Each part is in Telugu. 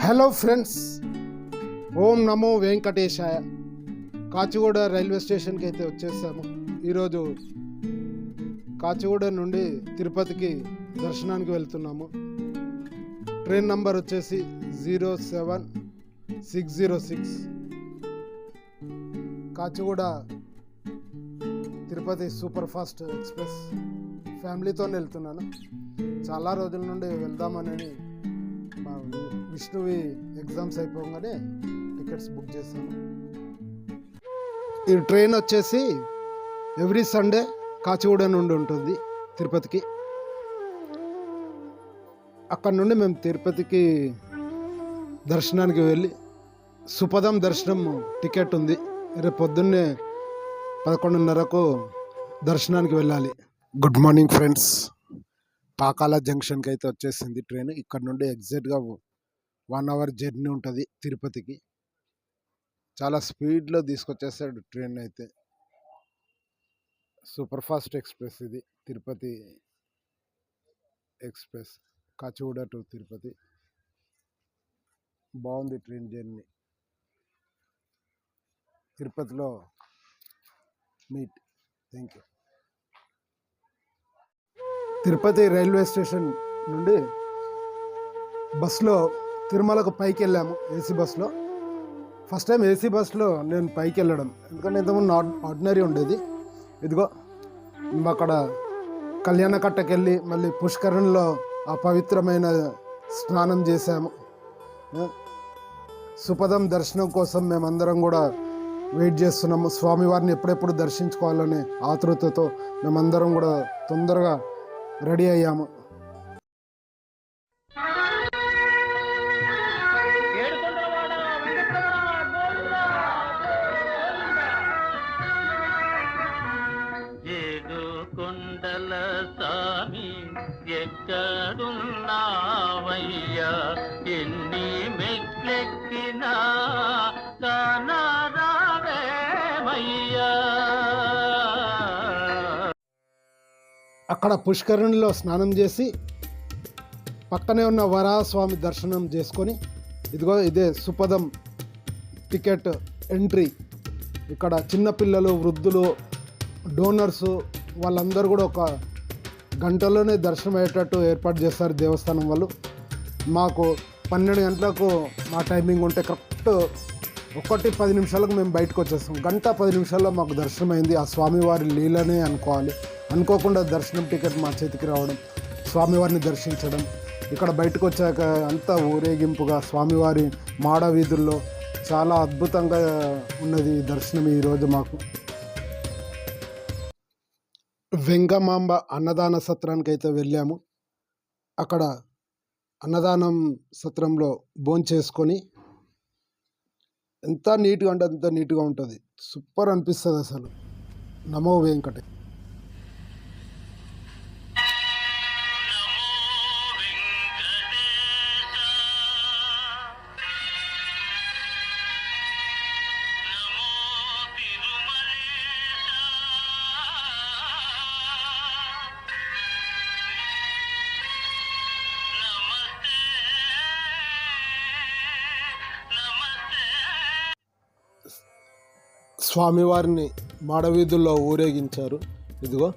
హలో ఫ్రెండ్స్ ఓం నమో వెంకటేశాయ. కాచిగూడ రైల్వే స్టేషన్కి అయితే వచ్చేసాము. ఈరోజు కాచిగూడ నుండి తిరుపతికి దర్శనానికి వెళ్తున్నాము. ట్రైన్ నంబర్ వచ్చేసి zero seven six zero six. Kacheguda Tirupati super fast express ఫ్యామిలీతో వెళ్తున్నాను. చాలా రోజుల నుండి వెళ్దామని విష్ణువి ఎగ్జామ్స్ అయిపోగానే టికెట్స్ బుక్ చేశాను. ఈ ట్రైన్ వచ్చేసి ఎవ్రీ సండే కాచిగూడ నుండి ఉంటుంది తిరుపతికి. అక్కడ నుండి మేము తిరుపతికి దర్శనానికి వెళ్ళి సుపదం దర్శనం టికెట్ ఉంది. రేపు పొద్దున్నే పదకొండున్నరకు దర్శనానికి వెళ్ళాలి. Good morning friends. పాకాల జంక్షన్కి అయితే వచ్చేసింది ట్రైన్. ఇక్కడ నుండి ఎగ్జాక్ట్గా వన్ అవర్ జర్నీ ఉంటుంది తిరుపతికి. చాలా స్పీడ్లో తీసుకొచ్చేస్తాడు ట్రైన్ అయితే. సూపర్ ఫాస్ట్ ఎక్స్ప్రెస్ ఇది తిరుపతి ఎక్స్ప్రెస్ కాచిగూడ టు తిరుపతి. బాగుంది ట్రైన్ జర్నీ. తిరుపతిలో meet. Thank you. Tirupati railway station నుండి బస్సులో తిరుమలకు పైకి వెళ్ళాము ఏసీ బస్సులో. ఫస్ట్ టైం ఏసీ బస్సులో నేను పైకి వెళ్ళడం ఎందుకంటే ఇంతకుముందు నార్ ఆర్డినరీ ఉండేది. ఇదిగో మేము అక్కడ కళ్యాణకట్టకి వెళ్ళి మళ్ళీ పుష్కరణలో ఆ పవిత్రమైన స్నానం చేశాము. సుపదం దర్శనం కోసం మేమందరం కూడా వెయిట్ చేస్తున్నాము. స్వామివారిని ఎప్పుడెప్పుడు దర్శించుకోవాలనే ఆతృతతో మేమందరం కూడా తొందరగా రెడీ అయ్యాము. కొండల స్వామి ఎక్కడున్నావయ్యా? ఎన్ని మెట్లెక్కినా కానరావేమయ్యా? అక్కడ పుష్కరిణిలో స్నానం చేసి పక్కనే ఉన్న వరాహస్వామి దర్శనం చేసుకొని ఇదిగో ఇదే సుపదం టికెట్ ఎంట్రీ. ఇక్కడ చిన్నపిల్లలు వృద్ధులు డోనర్సు వాళ్ళందరూ కూడా ఒక గంటలోనే దర్శనం అయ్యేటట్టు ఏర్పాటు చేస్తారు దేవస్థానం వాళ్ళు. మాకు పన్నెండు గంటలకు మా టైమింగ్ ఉంటే కరెక్ట్ ఒకటి పది నిమిషాలకు మేము బయటకు వచ్చేస్తాం. గంట పది నిమిషాల్లో మాకు దర్శనం అయింది ఆ స్వామివారి లీలనే అనుకోవాలి. అనుకోకుండా దర్శనం టికెట్ మా చేతికి రావడం స్వామివారిని దర్శించడం ఇక్కడ బయటకు వచ్చాక అంతా ఊరేగింపుగా స్వామివారి మాడ వీధుల్లో చాలా అద్భుతంగా ఉన్నది ఈ దర్శనం ఈరోజు మాకు. వెంగమాంబ అన్నదాన సత్రానికి అయితే వెళ్ళాము. అక్కడ అన్నదానం సత్రంలో భోంచేసుకొని ఎంత నీట్గా అంటే అంత నీట్గా ఉంటుంది. సూపర్ అనిపిస్తుంది అసలు. నమో వెంకటే. స్వామివారిని మాడవీధుల్లో ఊరేగించారు. ఇదిగో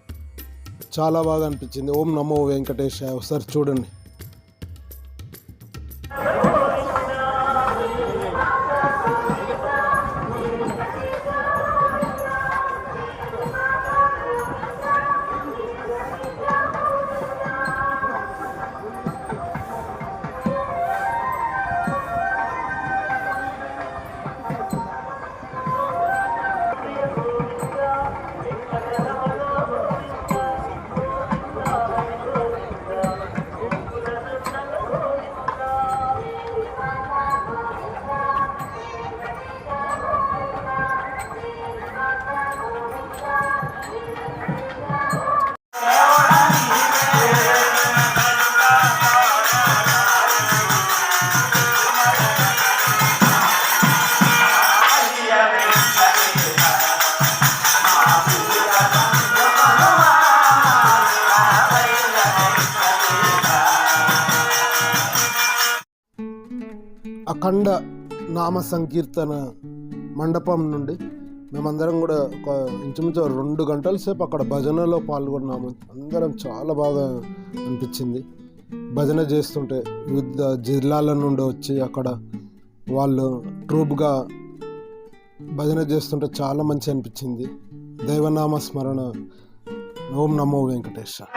చాలా బాగా అనిపించింది. ఓం నమో వెంకటేశాయ ఒకసారి చూడండి. అఖండ నామ సంకీర్తన మండపం నుండి మేమందరం కూడా ఒక ఇంచుమించు రెండు గంటల సేపు అక్కడ భజనలో పాల్గొన్నాము. అందరం చాలా బాగా అనిపించింది. భజన చేస్తుంటే వివిధ జిల్లాల నుండి వచ్చి అక్కడ వాళ్ళు ట్రూప్గా భజన చేస్తుంటే చాలా మంచి అనిపించింది. దైవనామ స్మరణ. ఓం నమో వెంకటేశ. ఓం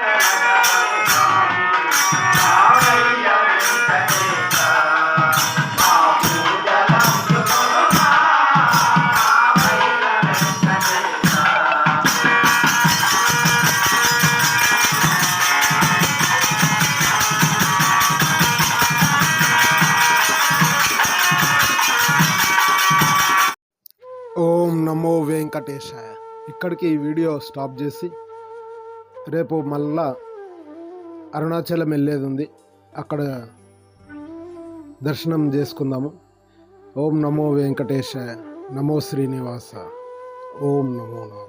నమో వెంకటేశాయ. ఇక్కడికి ఈ వీడియో స్టాప్ చేసి రేపు మళ్ళా అరుణాచలం వెళ్ళేది ఉంది అక్కడ దర్శనం చేసుకుందాము. ఓం నమో వెంకటేశాయ. నమో శ్రీనివాస. ఓం నమో నారాయణ.